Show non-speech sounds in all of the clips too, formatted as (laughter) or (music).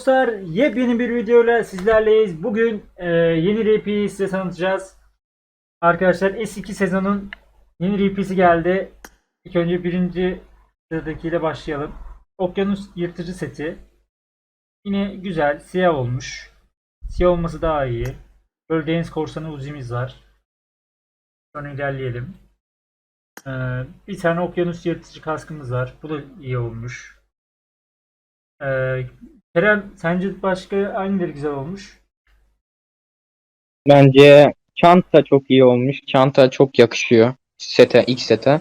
dostlar, yepyeni bir videoyla sizlerleyiz. Bugün e, yeni RP'yi size tanıtacağız. Arkadaşlar S2 sezonun yeni RP'si geldi. İlk önce birinci sıradakiyle başlayalım. Okyanus yırtıcı seti. Yine güzel, siyah olmuş. Siyah olması daha iyi. Böyle deniz korsanı uzimiz var. Sonra ilerleyelim. Ee, bir tane okyanus yırtıcı kaskımız var. Bu da iyi olmuş. Ee, Kerem sence başka hangileri güzel olmuş? Bence çanta çok iyi olmuş. Çanta çok yakışıyor sete, ilk sete.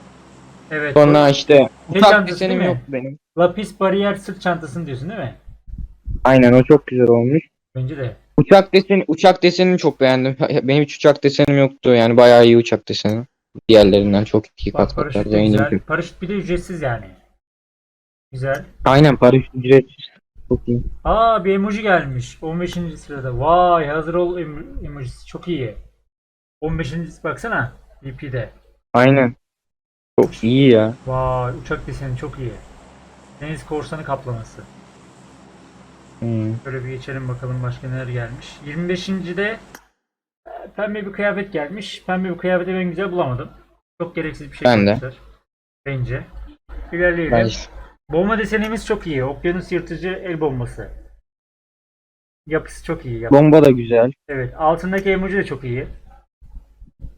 Evet. Sonra işte Şey uçak çantası desenim değil mi? yok benim. Lapis bariyer sırt çantasını diyorsun değil mi? Aynen o çok güzel olmuş. Bence de. Uçak deseni, uçak desenini çok beğendim. (laughs) Benim hiç uçak desenim yoktu. Yani bayağı iyi uçak deseni. Diğerlerinden çok iyi Bak kat paraşüt katlar. de Beğendim güzel. Paraşüt bir de ücretsiz yani. Güzel. Aynen paraşüt ücretsiz. Çok iyi. Aa bir emoji gelmiş. 15. sırada. Vay hazır ol em- emojisi. Çok iyi. 15. baksana. VP'de. Aynen. Çok iyi ya. Vay uçak deseni çok iyi. Deniz korsanı kaplaması. Hmm. Bir geçelim bakalım başka neler gelmiş. 25. e, pembe bir kıyafet gelmiş. Pembe bir kıyafeti ben güzel bulamadım. Çok gereksiz bir şey Ben de. yapmışlar. Bence. İlerleyelim. Bence. Bomba desenimiz çok iyi. Okyanus yırtıcı el bombası. Yapısı çok iyi. Yap- Bomba da güzel. Evet. Altındaki emoji de çok iyi.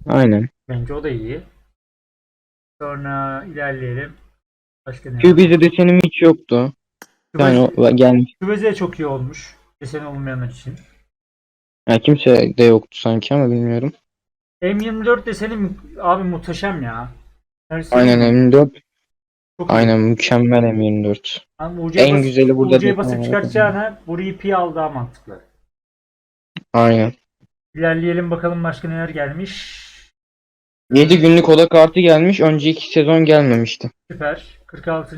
Aynen. Bence o da iyi. Sonra ilerleyelim. Başka ne? Kübize desenim hiç yoktu. Yani Kübeze, o gelmiş. kübeze de çok iyi olmuş. Desen olmayanlar için. Yani kimse de yoktu sanki ama bilmiyorum. M24 deseni mü- abi muhteşem ya. Her şey Aynen M24. Çok. Aynen mükemmel M24. Abi UC'ye En bas- güzeli burada UC'ye desen basıp çıkartacağına bu RP al daha mantıklı. Aynen. İlerleyelim bakalım başka neler gelmiş. 7 günlük oda kartı gelmiş. Önceki sezon gelmemişti. Süper. 46.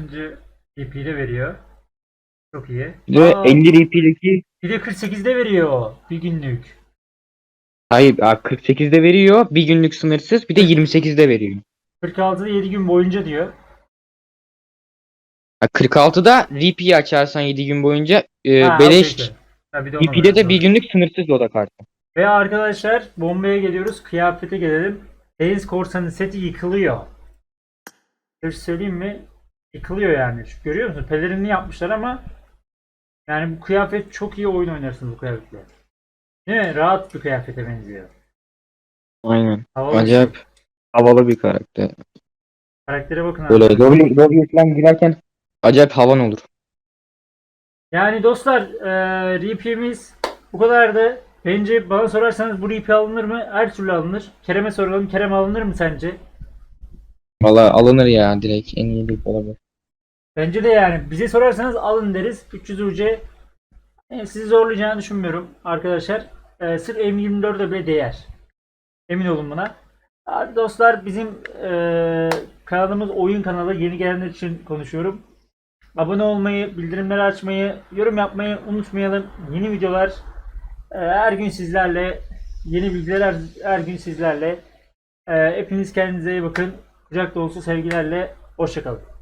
RP'de veriyor. Çok iyi. Bir de Aa, 50 RP'deki bir de 48'de veriyor. Bir günlük. hayır aa, 48'de veriyor. Bir günlük sınırsız. Bir de 28'de veriyor. 46'da 7 gün boyunca diyor. Ha, 46'da RP'yi açarsan 7 gün boyunca e, Ha, beleş. okey, okey. Ha, bir de ona var, de bir günlük sınırsız oda kartı. Ve arkadaşlar bombaya geliyoruz. Kıyafete gelelim. Deniz korsanı seti yıkılıyor. Bir şey söyleyeyim mi? Yıkılıyor yani. Şu- Görüyor musun? Pelerinini yapmışlar ama yani bu kıyafet çok iyi oyun oynarsınız bu kıyafetle. Değil mi? Rahat bir kıyafete benziyor. Aynen. Havalı. Acayip havalı bir karakter. Karaktere bakın Böyle abi. lobi, lobiye falan girerken acayip havan olur. Yani dostlar eee RP'miz bu kadardı. Bence bana sorarsanız bu RP alınır mı? Her türlü alınır. Kerem'e soralım. Kerem alınır mı sence? Valla alınır ya direkt en iyi bir olabilir. Bence de yani bize sorarsanız alın deriz. 300 UC e, sizi zorlayacağını düşünmüyorum arkadaşlar. E, sırf M24'de bile değer. Emin olun buna. Dostlar bizim e, kanalımız oyun kanalı. Yeni gelenler için konuşuyorum. Abone olmayı, bildirimleri açmayı, yorum yapmayı unutmayalım. Yeni videolar e, her gün sizlerle. Yeni bilgiler her, gün sizlerle. E, hepiniz kendinize iyi bakın. Kucak dolusu sevgilerle. Hoşçakalın.